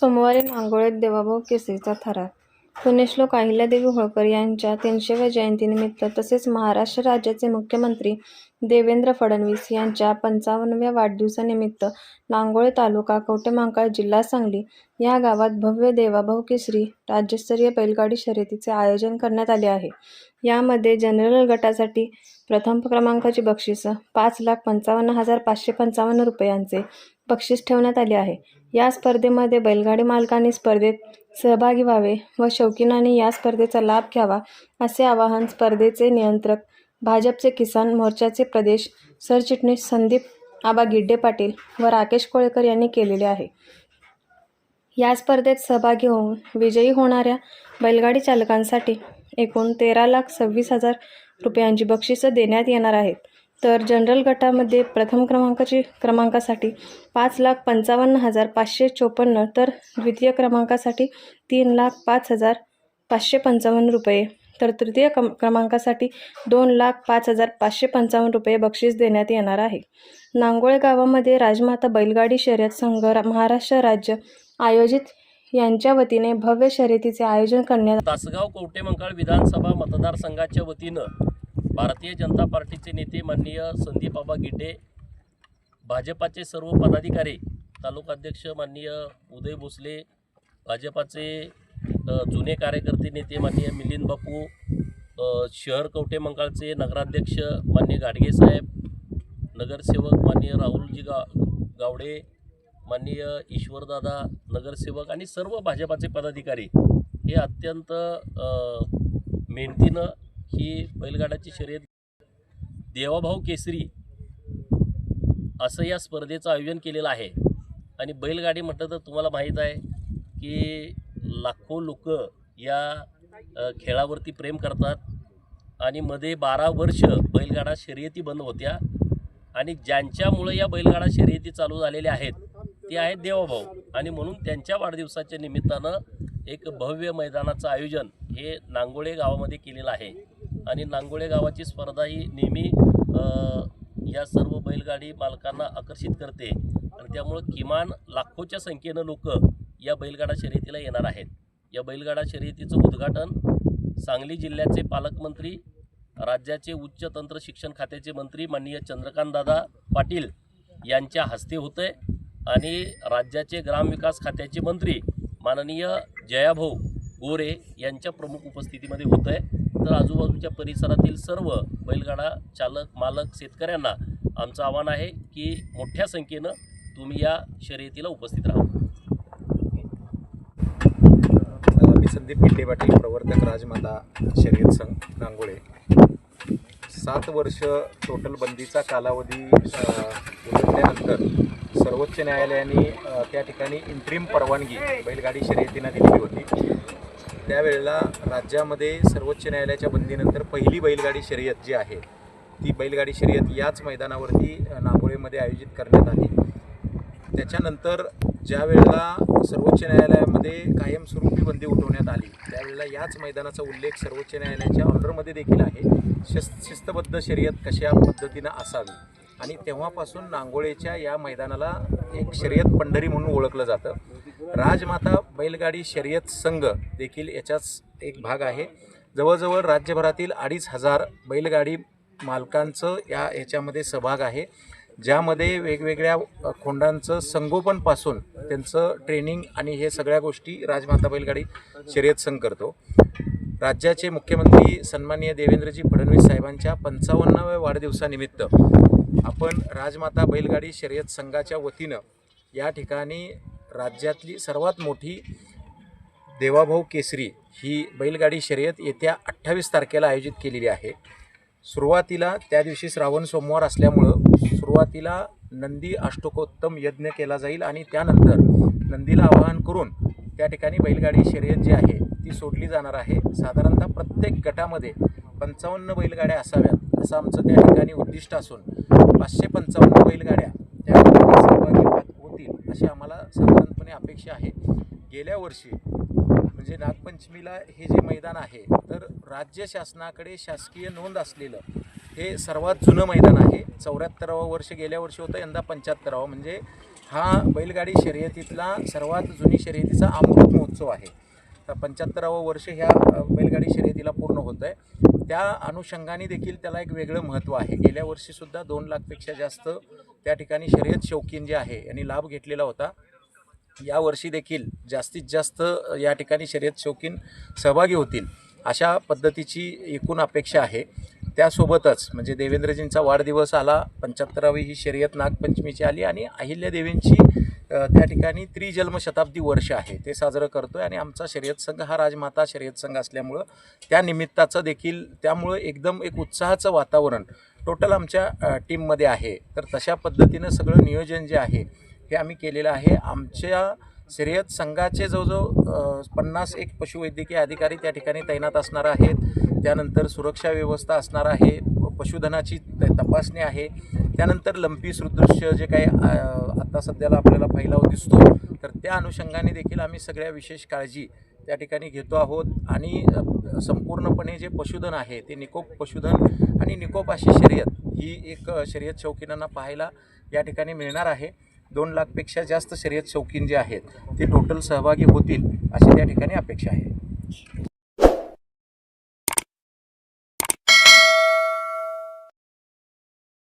सोमवारी नांगोळेत देवाभाऊ केसरीचा थरार. पुण्यश्लोक अहिल्यादेवी होळकर यांच्या तीनशेव्या जयंतीनिमित्त तसेच महाराष्ट्र राज्याचे मुख्यमंत्री देवेंद्र फडणवीस यांच्या पंचावन्नव्या वाढदिवसानिमित्त नांगोळे तालुका कवटेमांकाळ जिल्हा सांगली या गावात भव्य देवाभाऊ केसरी राज्यस्तरीय बैलगाडी शर्यतीचे आयोजन करण्यात आले आहे. यामध्ये जनरल गटासाठी प्रथम क्रमांकाची बक्षिसं पाच लाख पंचावन्न हजार पाचशे पंचावन्न रुपयांचे बक्षीस ठेवण्यात आले आहे. या स्पर्धेमध्ये बैलगाडी मालकांनी स्पर्धेत सहभागी व्हावे व शौकीनांनी या स्पर्धेचा लाभ घ्यावा असे आवाहन स्पर्धेचे नियंत्रक भाजपचे किसान मोर्चाचे प्रदेश सरचिटणीस संदीप आबा गिड्डे पाटील व राकेश कोळेकर यांनी केलेले आहे. या स्पर्धेत सहभागी होऊन विजयी होणाऱ्या बैलगाडी चालकांसाठी एकूण तेरा लाख सव्वीस हजार रुपयांची बक्षिसं देण्यात येणार आहेत. तर जनरल गटामध्ये प्रथम क्रमांकाची क्रमांकासाठी पाच लाख पंचावन्न हजार पाचशे चोपन्न तर द्वितीय क्रमांकासाठी तीन लाख पाच हजार पाचशे पंचावन्न रुपये. तर तृतीय क्रम क्रमांकासाठी दोन लाख पाच हजार पाचशे पंचावन्न रुपये बक्षीस देण्यात येणार आहे. नांगोळे गावामध्ये राजमाता बैलगाडी शर्यत संघ महाराष्ट्र राज्य आयोजित यांच्या वतीने भव्य शर्यतीचे आयोजन करण्यात तासगाव कवटेमंकाळ विधानसभा मतदारसंघाच्या वतीनं भारतीय जनता पार्टीचे नेते माननीय संदीप बाबा गिड्डे भाजपाचे सर्व पदाधिकारी तालुकाध्यक्ष माननीय उदय भोसले भाजपाचे जुने कार्यकर्ते नेते माननीय मिलिंद बापू शहर कवटे मंगळचे नगराध्यक्ष माननीय गाडगे साहेब नगरसेवक माननीय राहुलजी गा गावडे माननीय ईश्वरदादा नगरसेवक आणि सर्व भाजपाचे पदाधिकारी हे अत्यंत मेहनतीनं ही बैलगाड्याची शर्यत देवाभाऊ केसरी असं या स्पर्धेचं आयोजन केलेलं आहे. आणि बैलगाडी म्हटलं तर तुम्हाला माहीत आहे की लाखो लोक या खेळावरती प्रेम करतात. आणि मध्ये बारा वर्ष बैलगाडा शर्यती बंद होत्या. आणि ज्यांच्यामुळे या बैलगाडा शर्यती चालू झालेल्या आहेत ते आहेत देवाभाऊ. आणि म्हणून त्यांच्या वाढदिवसाच्या निमित्तानं एक भव्य मैदानाचं आयोजन हे नांगोळे गावामध्ये केलेलं आहे. आणि नांगोळे गावाची स्पर्धा ही नेहमी या सर्व बैलगाडी मालकांना आकर्षित करते. आणि त्यामुळं किमान लाखोच्या संख्येनं लोक या बैलगाडा शर्यतीला येणार आहेत. या बैलगाडा शर्यतीचं उद्घाटन सांगली जिल्ह्याचे पालकमंत्री राज्याचे उच्च तंत्र शिक्षण खात्याचे मंत्री माननीय चंद्रकांतदादा पाटील यांच्या हस्ते होतं आहे आणि राज्याचे ग्रामविकास खात्याचे मंत्री माननीय जयाभाऊ गोरे यांच्या प्रमुख उपस्थितीमध्ये होतं आहे तर आजूबाजूच्या परिसरातील सर्व बैलगाडा चालक मालक शेतकऱ्यांना आमचं आव्हान आहे की मोठ्या संख्येनं तुम्ही या शर्यतीला उपस्थित राहा. मी संदीप पिंडे पाटील प्रवर्तक राजमाता शर्यत संघ नांगोळे सात वर्ष टोटल बंदीचा कालावधी उलटल्यानंतर सर्वोच्च न्यायालयाने त्या ठिकाणी इंट्रीम परवानगी बैलगाडी शर्यतींना दिली होती. त्यावेळेला राज्यामध्ये सर्वोच्च न्यायालयाच्या बंदीनंतर पहिली बैलगाडी शर्यत जी आहे ती बैलगाडी शर्यत याच मैदानावरती नांगोळेमध्ये आयोजित करण्यात आली. त्याच्यानंतर ज्या वेळेला सर्वोच्च न्यायालयामध्ये कायमस्वरूपी बंदी उठवण्यात आली त्यावेळेला याच मैदानाचा उल्लेख सर्वोच्च न्यायालयाच्या ऑर्डरमध्ये देखील आहे. शिस्त शिस्तबद्ध शर्यत कशा पद्धतीनं असावी आणि तेव्हापासून नांगोळेच्या या मैदानाला एक शर्यत पंढरी म्हणून ओळखलं जातं. राजमाता बैलगाडी शर्यत संघ देखील याचाच एक भाग आहे. जवळजवळ राज्यभरातील अडीच हजार बैलगाडी मालकांचं या ह्याच्यामध्ये सहभाग आहे. ज्यामध्ये वेगवेगळ्या खोंडांचं संगोपनपासून त्यांचं ट्रेनिंग आणि हे सगळ्या गोष्टी राजमाता बैलगाडी शर्यत संघ करतो. राज्याचे मुख्यमंत्री सन्माननीय देवेंद्रजी फडणवीस साहेबांच्या पंचावन्नाव्या वाढदिवसानिमित्त आपण राजमाता बैलगाडी शर्यत संघाच्या वतीनं या ठिकाणी राज्यातली सर्वात मोठी देवाभाऊ केसरी ही बैलगाडी शर्यत येत्या अठ्ठावीस तारखेला आयोजित केलेली आहे. सुरुवातीला त्या दिवशी श्रावण सोमवार असल्यामुळं सुरुवातीला नंदी अष्टकोत्तम यज्ञ केला जाईल आणि त्यानंतर नंदीला आवाहन करून त्या ठिकाणी बैलगाडी शर्यत जी आहे ती सोडली जाणार आहे. साधारणतः प्रत्येक गटामध्ये पंचावन्न बैलगाड्या असाव्यात असं आमचं त्या ठिकाणी उद्दिष्ट असून पाचशे पंचावन्न बैलगाड्या त्या ठिकाणी सहभागी होत- होतील अशी आम्हाला साधारणपणे अपेक्षा आहे. गेल्या वर्षी म्हणजे नागपंचमीला हे जे मैदान आहे तर राज्य शासनाकडे शासकीय नोंद असलेलं हे सर्वात जुनं मैदान आहे. चौऱ्याहत्तरावं वर्ष गेल्या वर्षी होतं यंदा पंच्याहत्तरावं. म्हणजे हा बैलगाडी शर्यतीतला सर्वात जुनी शर्यतीचा अमृत महोत्सव आहे. पंच्याहत्तरावं वर्ष ह्या बैलगाडी शर्यतीला पूर्ण होतं आहे. त्या अनुषंगाने देखील त्याला एक वेगळं महत्त्व आहे. गेल्या वर्षीसुद्धा दोन लाखपेक्षा जास्त त्या ठिकाणी शर्यत शौकीन जे आहे यांनी लाभ घेतलेला होता. यावर्षी देखील जास्तीत जास्त या ठिकाणी शर्यत शौकीन सहभागी होतील अशा पद्धतीची एकूण अपेक्षा आहे. त्यासोबतच म्हणजे देवेंद्रजींचा वाढदिवस आला पंच्याहत्तरावी ही शर्यत नागपंचमीची आली आणि अहिल्यादेवींची त्या ठिकाणी त्रिजन्म शताब्दी वर्ष आहे. ते साजरं करतो आहे आणि आमचा शर्यत संघ हा राजमाता शर्यत संघ असल्यामुळं त्या निमित्ताचं देखील त्यामुळं एकदम एक उत्साहाचं वातावरण टोटल आमच्या टीममध्ये आहे. तर तशा पद्धतीनं सगळं नियोजन जे आहे हे आम्ही केलेलं आहे. आमच्या शर्यत संघाचे जवळजवळ पन्नास एक पशुवैद्यकीय अधिकारी त्या ठिकाणी तैनात असणार आहेत. त्यानंतर सुरक्षा व्यवस्था असणार आहे. पशुधनाची त- तपासणी आहे. त्यानंतर लंपी सदृश्य जे काही आत्ता आता सध्याला आपल्याला फैलाव दिसतो तर त्या अनुषंगाने देखील आम्ही सगळ्या विशेष काळजी त्या ठिकाणी घेतो आहोत. आणि संपूर्णपणे जे पशुधन आहे ते निकोप पशुधन आणि निकोपाशी शर्यत ही एक शर्यत शौकीनांना पाहायला या ठिकाणी मिळणार आहे. दोन लाखपेक्षा जास्त शर्यत शौकीन जे आहेत ते टोटल सहभागी होतील अशी त्या ठिकाणी अपेक्षा आहे.